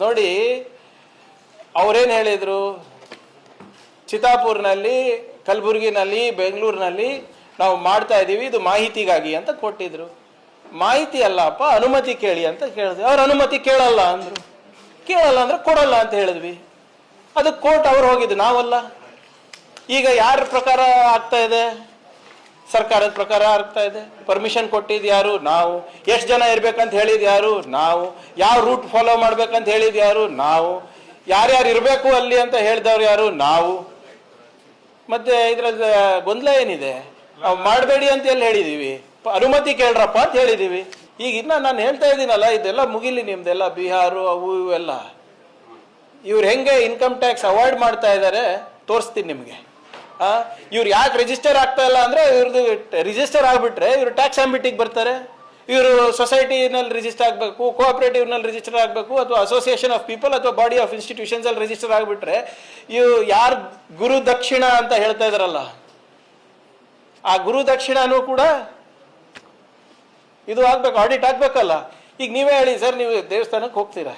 ನೋಡಿ, ಅವರೇನು ಹೇಳಿದರು? ಚಿತ್ತಾಪುರ್ನಲ್ಲಿ ಕಲಬುರಗಿನಲ್ಲಿ, ಬೆಂಗಳೂರಿನಲ್ಲಿ ನಾವು ಮಾಡ್ತಾ ಇದ್ದೀವಿ, ಇದು ಮಾಹಿತಿಗಾಗಿ ಅಂತ ಕೊಟ್ಟಿದ್ರು. ಮಾಹಿತಿ ಅಲ್ಲಪ್ಪ, ಅನುಮತಿ ಕೇಳಿ ಅಂತ ಕೇಳಿದ್ವಿ ಅವ್ರ ಅನುಮತಿ ಕೇಳಲ್ಲ ಅಂದರು. ಕೇಳಲ್ಲ ಅಂದ್ರೆ ಕೊಡಲ್ಲ ಅಂತ ಹೇಳಿದ್ವಿ. ಅದಕ್ಕೆ ಕೋರ್ಟ್ ಅವ್ರು ಹೋಗಿದ್ದು, ನಾವಲ್ಲ. ಈಗ ಯಾರ ಪ್ರಕಾರ ಆಗ್ತಾ ಇದೆ? ಸರ್ಕಾರದ ಪ್ರಕಾರ ಆಗ್ತಾ ಇದೆ. ಪರ್ಮಿಷನ್ ಕೊಟ್ಟಿದ್ದು ಯಾರು? ನಾವು. ಎಷ್ಟು ಜನ ಇರ್ಬೇಕಂತ ಹೇಳಿದ್ ಯಾರು? ನಾವು. ಯಾವ ರೂಟ್ ಫಾಲೋ ಮಾಡ್ಬೇಕಂತ ಹೇಳಿದ್ ಯಾರು? ನಾವು. ಯಾರ್ಯಾರು ಇರಬೇಕು ಅಲ್ಲಿ ಅಂತ ಹೇಳಿದವ್ರು ಯಾರು? ನಾವು. ಮತ್ತೆ ಇದ್ರಲ್ಲಿ ಗೊಂದಲ ಏನಿದೆ? ಮಾಡಬೇಡಿ ಅಂತ ಎಲ್ಲಿ ಹೇಳಿದೀವಿ. ಪ- ಅನುಮತಿ ಕೇಳ್ರಪ್ಪ ಅಂತ ಹೇಳಿದೀವಿ. ಈಗ ಇನ್ನ ನಾನು ಹೇಳ್ತಾ ಇದ್ದೀನಲ್ಲ, ಇದೆಲ್ಲ ಮುಗಿಲಿ ನಿಮ್ದೆಲ್ಲ, ಬಿಹಾರು, ಅವು ಇವೆಲ್ಲ. ಇವ್ರು ಹೆಂಗೆ ಇನ್ಕಮ್ ಟ್ಯಾಕ್ಸ್ ಅವಾಯ್ಡ್ ಮಾಡ್ತಾ ಇದ್ದಾರೆ ತೋರಿಸ್ತೀನಿ ನಿಮಗೆ. ಇವ್ರು ಯಾಕೆ ರಿಜಿಸ್ಟರ್ ಆಗ್ತಾ ಇಲ್ಲ ಅಂದ್ರೆ ಇವ್ರದ್ದು ರಿಜಿಸ್ಟರ್ ಆಗ್ಬಿಟ್ರೆ ಇವ್ರು ಟ್ಯಾಕ್ಸ್ ಆಂಬಿಟಿಗೆ ಬರ್ತಾರೆ. ಇವರು ಸೊಸೈಟಿನಲ್ಲಿ ರಿಜಿಸ್ಟರ್ ಆಗಬೇಕು ಕೋಆಪರೇಟಿವ್ನಲ್ಲಿ ರಿಜಿಸ್ಟರ್ ಆಗಬೇಕು, ಅಥವಾ ಅಸೋಸಿಯೇಷನ್ ಆಫ್ ಪೀಪಲ್ ಅಥವಾ ಬಾಡಿ ಆಫ್ ಇನ್ಸ್ಟಿಟ್ಯೂಷನ್ಸ್ ಅಲ್ಲಿ ರಿಜಿಸ್ಟರ್ ಆಗ್ಬಿಟ್ರೆ ಇವು ಯಾರು ಗುರು ದಕ್ಷಿಣ ಅಂತ ಹೇಳ್ತಾ ಇದಾರಲ್ಲ, ಆ ಗುರು ದಕ್ಷಿಣನೂ ಕೂಡ ಇದು ಆಗ್ಬೇಕು ಆಡಿಟ್ ಆಗ್ಬೇಕಲ್ಲ. ಈಗ ನೀವೇ ಹೇಳಿ, ಸರ್, ನೀವು ದೇವಸ್ಥಾನಕ್ಕೆ ಹೋಗ್ತೀರಾ?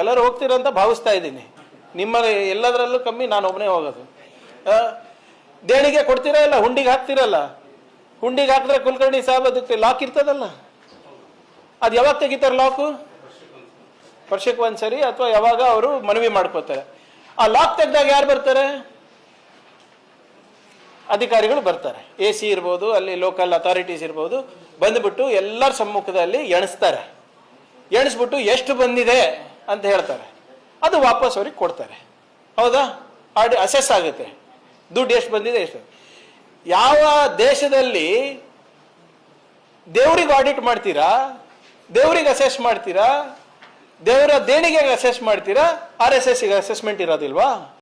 ಎಲ್ಲರೂ ಹೋಗ್ತೀರಾ ಅಂತ ಭಾವಿಸ್ತಾ ಇದ್ದೀನಿ. ನಿಮ್ಮ ಎಲ್ಲದರಲ್ಲೂ ಕಮ್ಮಿ ನಾನು ಒಬ್ಬನೇ ಹೋಗೋದು ದೇಣಿಗೆ ಕೊಡ್ತೀರಾ ಇಲ್ಲ? ಹುಂಡಿಗೆ ಹಾಕ್ತಿರಲ್ಲ ಹುಂಡಿಗೆ ಹಾಕಿದ್ರೆ ಕುಲಕರ್ಣಿ ಸಾಹೇಬ್ ಅದಕ್ಕೆ ಲಾಕ್ ಇರ್ತದಲ್ಲ? ಅದು ಯಾವಾಗ ತೆಗಿತಾರೆ ಲಾಕು ವರ್ಷಕ್ಕೆ ಒಂದ್ಸರಿ ಅಥವಾ ಯಾವಾಗ ಅವರು ಮನವಿ ಮಾಡ್ಕೋತಾರೆ ಆ ಲಾಕ್ ತೆಗ್ದಾಗ ಯಾರು ಬರ್ತಾರೆ? ಅಧಿಕಾರಿಗಳು ಬರ್ತಾರೆ. ಎ ಸಿ ಇರ್ಬೋದು, ಅಲ್ಲಿ ಲೋಕಲ್ ಅಥಾರಿಟೀಸ್ ಇರ್ಬೋದು, ಬಂದ್ಬಿಟ್ಟು ಎಲ್ಲರ ಸಮ್ಮುಖದಲ್ಲಿ ಎಣಿಸ್ತಾರೆ. ಎಣಿಸ್ಬಿಟ್ಟು ಎಷ್ಟು ಬಂದಿದೆ ಅಂತ ಹೇಳ್ತಾರೆ. ಅದು ವಾಪಸ್ ಅವ್ರಿಗೆ ಕೊಡ್ತಾರೆ. ಹೌದಾ? ಆಡಿ ಅಸೆಸ್ ಆಗುತ್ತೆ. ದುಡ್ಡು ಎಷ್ಟು ಬಂದಿದೆ ಎಷ್ಟು? ಯಾವ ದೇಶದಲ್ಲಿ ದೇವ್ರಿಗೆ ಆಡಿಟ್ ಮಾಡ್ತೀರಾ, ದೇವ್ರಿಗೆ ಅಸೆಸ್ ಮಾಡ್ತೀರಾ, ದೇವರ ದೇಣಿಗೆಗೆ ಅಸೆಸ್ ಮಾಡ್ತೀರಾ ಆರ್ ಎಸ್ ಎಸ್ಗೆ ಅಸೆಸ್ಮೆಂಟ್ ಇರೋದಿಲ್ವಾ?